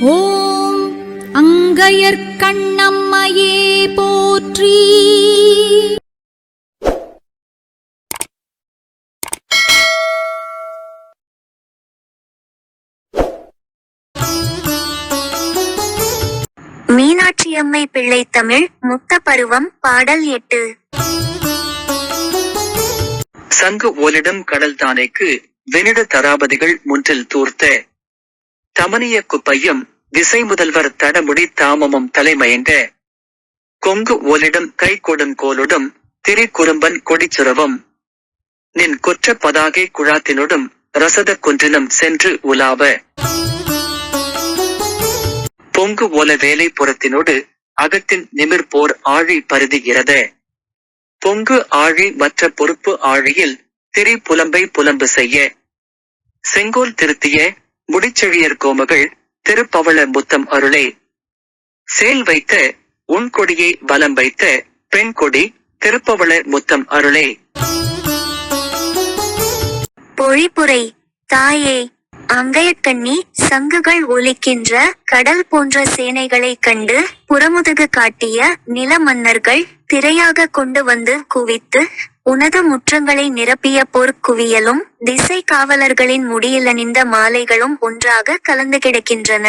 ஓம் அங்கையர்க்கண்ணம்மையே போற்றி. மீனாட்சியம்மை பிள்ளை தமிழ் முத்த பருவம் பாடல் எட்டு. சங்கு ஓலிடம் கடல் தானைக்கு வெனிட தராபதிகள் முன்றில் தூர்த்த தமனிய குப்பையும் திசை முதல்வர் தடமுடி தாமமும் தலைமயங்க. கொங்கு ஓலிடம் கை கொடுங்கோலுடும் திரிக்குறும்பன் கொடிச்சுரவும். நின் குற்ற பதாகை குழாத்தினொடும் ரசத குன்றினும் சென்று உலாவ. பொங்கு ஓல வேலை புறத்தினோடு அகத்தின் நிமிர்போர் ஆழி பருதுகிறது பொங்கு ஆழி மற்ற பொறுப்பு ஆழியில் திரி புலம்பை புலம்பு செய்ய. செங்கோல் திருத்திய முடிச்செழியர் கோமகள் திருப்பவள முத்தம் அருளே. சேல் வைத்த உன் கொடியை வலம் வைத்த பெண் கொடி திருப்பவள முத்தம் அருளே. பொழிப்புரை தாயே அங்கயக்கண்ணி சங்குகள் ஒலிக்கின்ற கடல் போன்ற சேனைகளை கண்டு புறமுதுகு காட்டிய நில மன்னர்கள் திரையாக கொண்டு வந்து குவித்து உனது முற்றங்களை நிரப்பிய பொற்குவியலும் திசை காவலர்களின் முடியிலணிந்த மாலைகளும் ஒன்றாக கலந்து கிடக்கின்றன.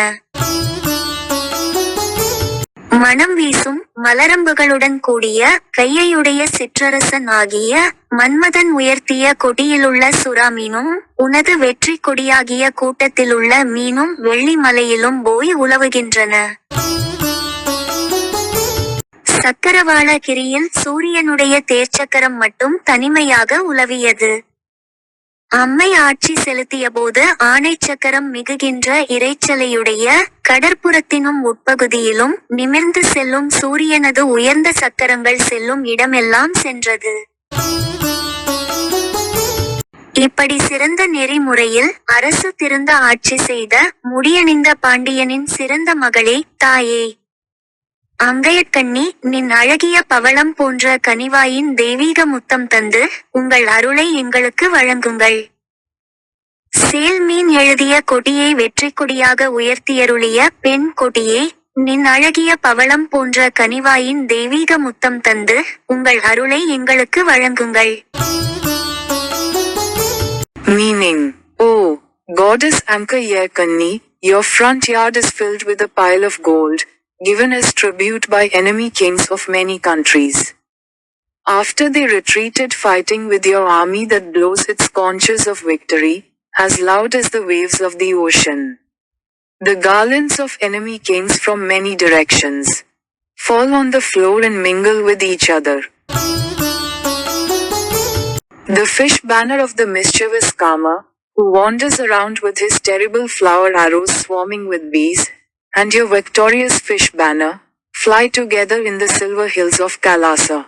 மனம் வீசும் மலரம்புகளுடன் கூடிய கையையுடைய சிற்றரசன் ஆகிய மன்மதன் உயர்த்திய கொடியிலுள்ள சுறா மீனும் உனது வெற்றி கொடியாகிய கூட்டத்திலுள்ள மீனும் வெள்ளி மலையிலும் போய் உலவுகின்றன. சக்கரவாளகிரியில் சூரியனுடைய தேர்ச்சக்கரம் மட்டும் தனிமையாக உலவியது. அம்மை ஆட்சி செலுத்தியபோது ஆணை சக்கரம் மிகுகின்ற இறைச்சலையுடைய கடற்புறத்தினும் உட்பகுதியிலும் நிமிர்ந்து செல்லும் சூரியனது உயர்ந்த சக்கரங்கள் செல்லும் இடமெல்லாம் சென்றது. இப்படி சிறந்த நெறிமுறையில் அரசு திருந்த ஆட்சி செய்த முடியணிந்த பாண்டியனின் சிறந்த மகளே தாயே. அங்கையக்கண்ணி நின் அழகிய பவளம் போன்ற கனிவாயின் தெய்வீக முத்தம் தந்து உங்கள் அருளை எங்களுக்கு வழங்குங்கள். சேல் மீன் எழுதிய கொடியை வெற்றி கொடியாக உயர்த்தியருளிய பெண் கொடியே நின் அழகிய பவளம் போன்ற கனிவாயின் தெய்வீக முத்தம் தந்து உங்கள் அருளை எங்களுக்கு வழங்குங்கள். Meaning O goddess is Yerkanni, your front yard is filled with a pile of gold, given as tribute by enemy kings of many countries. After they retreated fighting with your army that blows its conches of victory, as loud as the waves of the ocean. The garlands of enemy kings from many directions fall on the floor and mingle with each other. The fish banner of the mischievous Kama, who wanders around with his terrible flower arrows swarming with bees, and your victorious fish banner, fly together in the silver hills of Kalasa.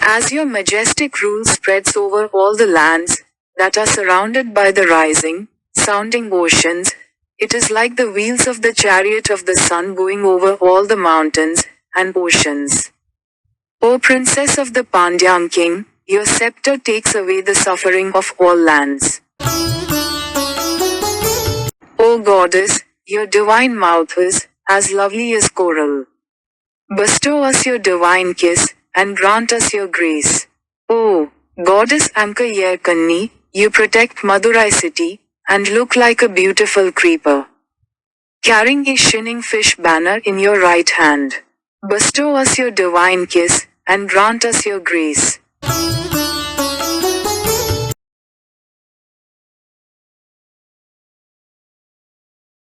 As your majestic rule spreads over all the lands that are surrounded by the rising, sounding oceans, it is like the wheels of the chariot of the sun going over all the mountains and oceans. O princess of the Pandyan king, your scepter takes away the suffering of all lands. Goddess, your divine mouth is as lovely as coral. Bestow us your divine kiss, and grant us your grace. O goddess Amka Yerkanni, you protect Madurai city, and look like a beautiful creeper. Carrying a shining fish banner in your right hand. Bestow us your divine kiss, and grant us your grace.